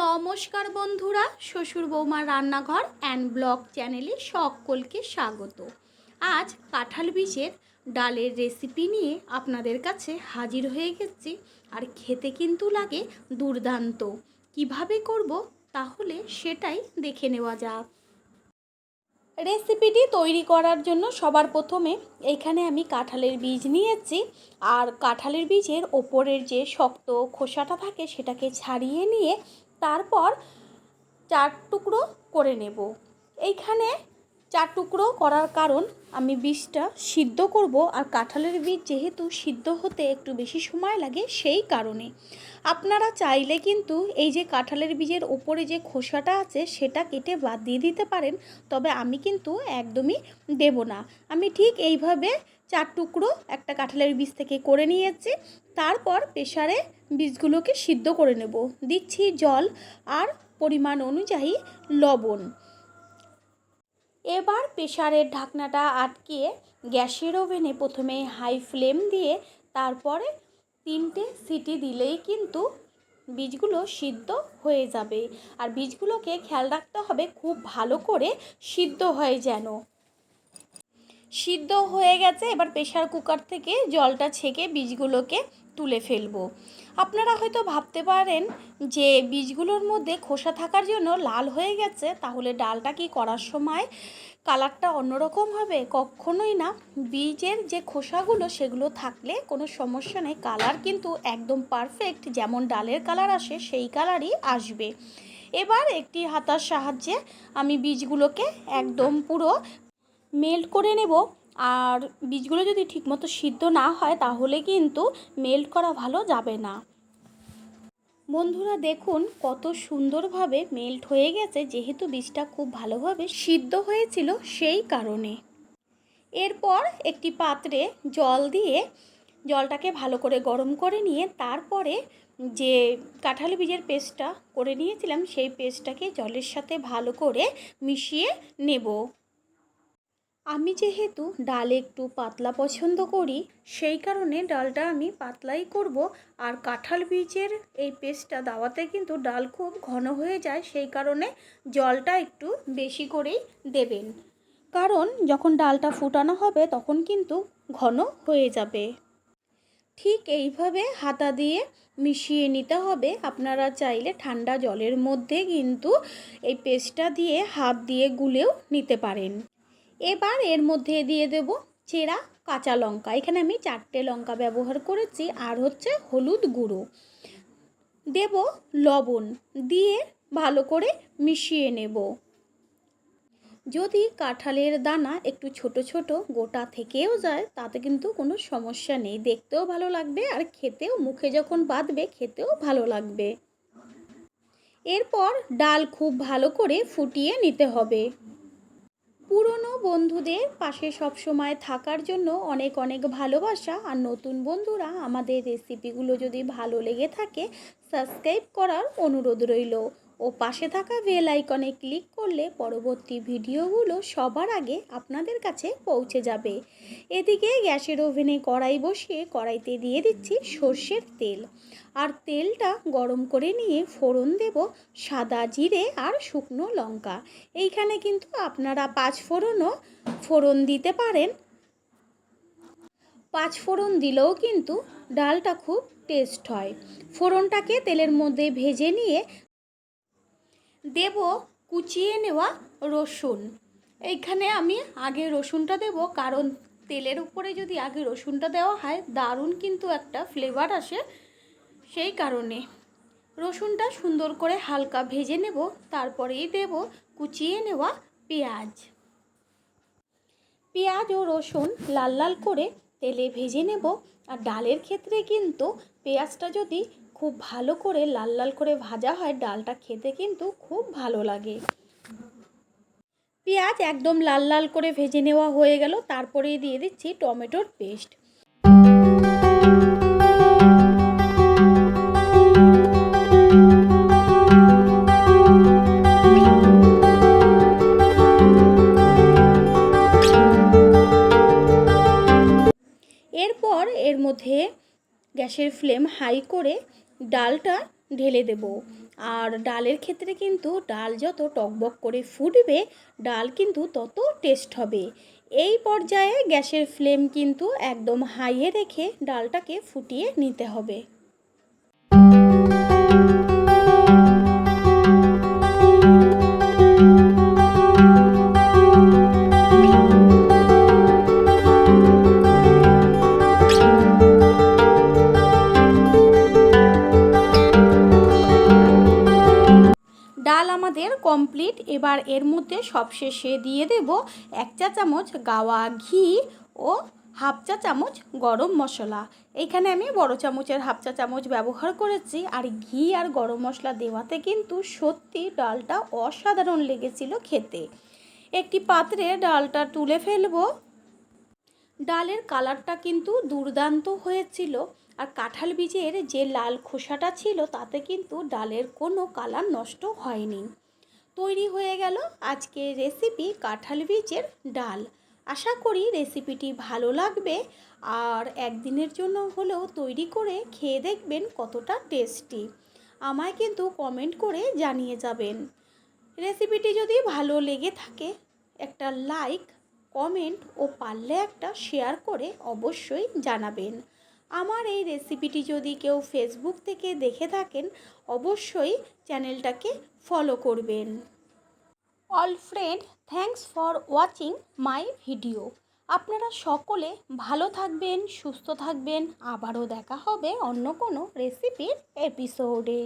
নমস্কার বন্ধুরা, শ্বশুর বৌমার রান্নাঘর অ্যান্ড ব্লগ চ্যানেলে সকলকে স্বাগত। আজ কাঁঠাল বীজের ডালের রেসিপি নিয়ে আপনাদের কাছে হাজির হয়ে গেছি আর খেতে কিন্তু লাগে দুর্দান্ত। কীভাবে করব তাহলে সেটাই দেখে নেওয়া যাক। রেসিপিটি তৈরি করার জন্য সবার প্রথমে এখানে আমি কাঁঠালের বীজ নিয়েছি আর কাঁঠালের বীজের ওপরের যে শক্ত খোসাটা থাকে সেটাকে ছাড়িয়ে নিয়ে তারপর চার টুকরো করে নেব। এইখানে চার টুকরো করার কারণ আমি বীজটা সিদ্ধ করব আর কাঁঠালের বীজ যেহেতু সিদ্ধ হতে একটু বেশি সময় লাগে সেই কারণে। আপনারা চাইলে কিন্তু এই যে কাঁঠালের বীজের ওপরে যে খোসাটা আছে সেটা কেটে বাদ দিয়ে দিতে পারেন, তবে আমি কিন্তু একদমই দেব না। আমি ঠিক এইভাবে চার টুকরো একটা কাঁঠালের বীজ থেকে করে নিয়েছি, তারপর প্রেশারে বীজগুলোকে সিদ্ধ করে নেব। দিচ্ছি জল আর পরিমাণ অনুযায়ী লবণ। এবার প্রেশারের ঢাকনাটা আটকিয়ে গ্যাসের ওভেনে প্রথমে হাই ফ্লেম দিয়ে তারপরে তিনটে সিটি দিলেই কিন্তু বীজগুলো সিদ্ধ হয়ে যাবে। আর বীজগুলোকে খেয়াল রাখতে হবে খুব ভালো করে সিদ্ধ হয় যেন। সিদ্ধ হয়ে গেছে, এবার প্রেশার কুকার থেকে জলটা ছেঁকে বীজগুলোকে তুলে ফেলব। আপনারা হয়তো ভাবতে পারেন যে, বীজগুলোর মধ্যে খোসা থাকার জন্য লাল হয়ে গেছে, তাহলে ডালটা কি করার সময় কালারটা অন্যরকম হবে? কখনোই না। বীজের যে খোসাগুলো, সেগুলো থাকলে কোনো সমস্যা নেই। কালার কিন্তু একদম পারফেক্ট, যেমন ডালের কালার আসে, সেই কালারই আসবে। এবার একটি হাতার সাহায্যে আমি বীজগুলোকে একদম পুরো মেল্ট করে নেব। আর বীজগুলো যদি ঠিকমতো সিদ্ধ না হয়, তাহলে কিন্তু মেল্ট করা ভালো যাবে না। বন্ধুরা, দেখুন কত সুন্দরভাবে মেল্ট হয়ে গেছে। যেহেতু বীজটা খুব ভালোভাবে সিদ্ধ হয়েছিল, সেই কারণে। এরপর একটি পাত্রে জল দিয়ে জলটাকে ভালো করে গরম করে নিয়ে, তারপরে যে কাঁঠালি বীজের পেস্টটা করে নিয়েছিলাম, সেই পেস্টটাকে জলের সাথে ভালো করে মিশিয়ে নেব। আমি যেহেতু ডাল একটু পাতলা পছন্দ করি, সেই কারণে ডালটা আমি পাতলাই করব। আর কাঁঠাল বীজের এই পেস্টটা দাওয়াতে কিন্তু ডাল খুব ঘন হয়ে যায়, সেই কারণে জলটা একটু বেশি করেই দেবেন। কারণ যখন ডালটা ফুটানো হবে তখন কিন্তু ঘন হয়ে যাবে। ঠিক এইভাবে হাতা দিয়ে মিশিয়ে নিতে হবে। আপনারা চাইলে ঠান্ডা জলের মধ্যে কিন্তু এই পেস্টটা দিয়ে হাত দিয়ে গুলেও নিতে পারেন। এবার এর মধ্যে দিয়ে দেব চেরা, কাঁচা লঙ্কা। এখানে আমি চারটে লঙ্কা ব্যবহার করেছি, আর হচ্ছে হলুদ গুঁড়ো। দেব লবণ দিয়ে ভালো করে মিশিয়ে নেব। যদি কাঁঠালের দানা একটু ছোট ছোট গোটা থেকেও যায়, তাতে কিন্তু কোনো সমস্যা নেই। দেখতেও ভালো লাগবে, আর খেতেও, মুখে যখন বাঁধবে, খেতেও ভালো লাগবে। এরপর ডাল খুব ভালো করে ফুটিয়ে নিতে হবে। পুরনো বন্ধুদের পাশে সবসময় থাকার জন্য অনেক অনেক ভালোবাসা। আর নতুন বন্ধুরা আমাদের রেসিপিগুলো যদি ভালো লেগে থাকে সাবস্ক্রাইব করার অনুরোধ রইল। ও পাশে থাকা বেল আইকনে ক্লিক করলে পরবর্তী ভিডিওগুলো সবার আগে আপনাদের কাছে পৌঁছে যাবে। এদিকে গ্যাসের ওভেনে কড়াই বসিয়ে কড়াইতে দিয়ে দিচ্ছি সর্ষের তেল। আর তেলটা গরম করে নিয়ে ফোড়ন দেব সাদা জিরে আর শুকনো লঙ্কা। এইখানে কিন্তু আপনারা পাঁচ ফোড়নও ফোড়ন দিতে পারেন। পাঁচ ফোড়ন দিলেও কিন্তু ডালটা খুব টেস্ট হয়। ফোড়নটাকে তেলের মধ্যে ভেজে নিয়ে দেব কুচিয়ে নেওয়া রসুন। এইখানে আমি আগে রসুনটা দেব, কারণ তেলের উপরে যদি আগে রসুনটা দেওয়া হয়, দারুণ কিন্তু একটা ফ্লেভার আসে সেই কারণে। রসুনটা সুন্দর করে হালকা ভেজে নেব, তারপরেই দেব কুচিয়ে নেওয়া পেঁয়াজ। পেঁয়াজ ও রসুন লাল লাল করে তেলে ভেজে নেব, আর ডালের ক্ষেত্রে কিন্তু পেঁয়াজটা যদি খুব ভালো করে লাল লাল করে ভাজা হয়, ডালটা খেতে কিন্তু খুব ভালো লাগে। পেঁয়াজ একদম লাল লাল করে ভেজে নেওয়া হয়ে গেল তারপরে দিয়ে দিচ্ছি টমেটোর পেস্ট। এরপর এর মধ্যে গ্যাসের ফ্লেম হাই করে ডালটা ঢেলে দেব। আর ডালের ক্ষেত্রে কিন্তু ডাল যত টকবক করে ফুটবে, ডাল কিন্তু তত টেস্ট হবে। এই পর্যায়ে গ্যাসের ফ্লেম কিন্তু একদম হাইয়ে রেখে ডালটাকে ফুটিয়ে নিতে হবে। কমপ্লিট এবার এর মধ্যে সবশেষে দিয়ে দেব এক চা চামচ গাওয়া ঘি ও হাফ চা চামচ গরম মশলা। এইখানে আমি বড় চামচের হাফ চা চামচ ব্যবহার করেছি। আর ঘি আর গরম মশলা দেওয়াতে কিন্তু সত্যি ডালটা অসাধারণ লেগেছিল খেতে। একটি পাত্রে ডালটা তুলে ফেলব। ডালের কালারটা কিন্তু দুর্দান্ত হয়েছিল। আর কাঁঠাল বীজের যে লাল খোসাটা ছিল তাতে কিন্তু ডালের কোনো কালার নষ্ট হয়নি। তৈরি হয়ে গেল আজকের রেসিপি কাঁঠাল বীজের ডাল। আশা করি রেসিপিটি ভালো লাগবে আর একদিনের জন্য হলেও তৈরি করে খেয়ে দেখবেন কতটা টেস্টি আমায় কিন্তু কমেন্ট করে জানিয়ে যাবেন। রেসিপিটি যদি ভালো লেগে থাকে, একটা লাইক কমেন্ট ও পারলে একটা শেয়ার করে অবশ্যই জানাবেন। আমার এই রেসিপিটি যদি কেউ ফেসবুক থেকে দেখে থাকেন, অবশ্যই চ্যানেলটাকে ফলো করবেন। All friend thanks for watching my video আপনারা সকলে ভালো থাকবেন, সুস্থ থাকবেন। আবারও দেখা হবে অন্য কোনো রেসিপির এপিসোডে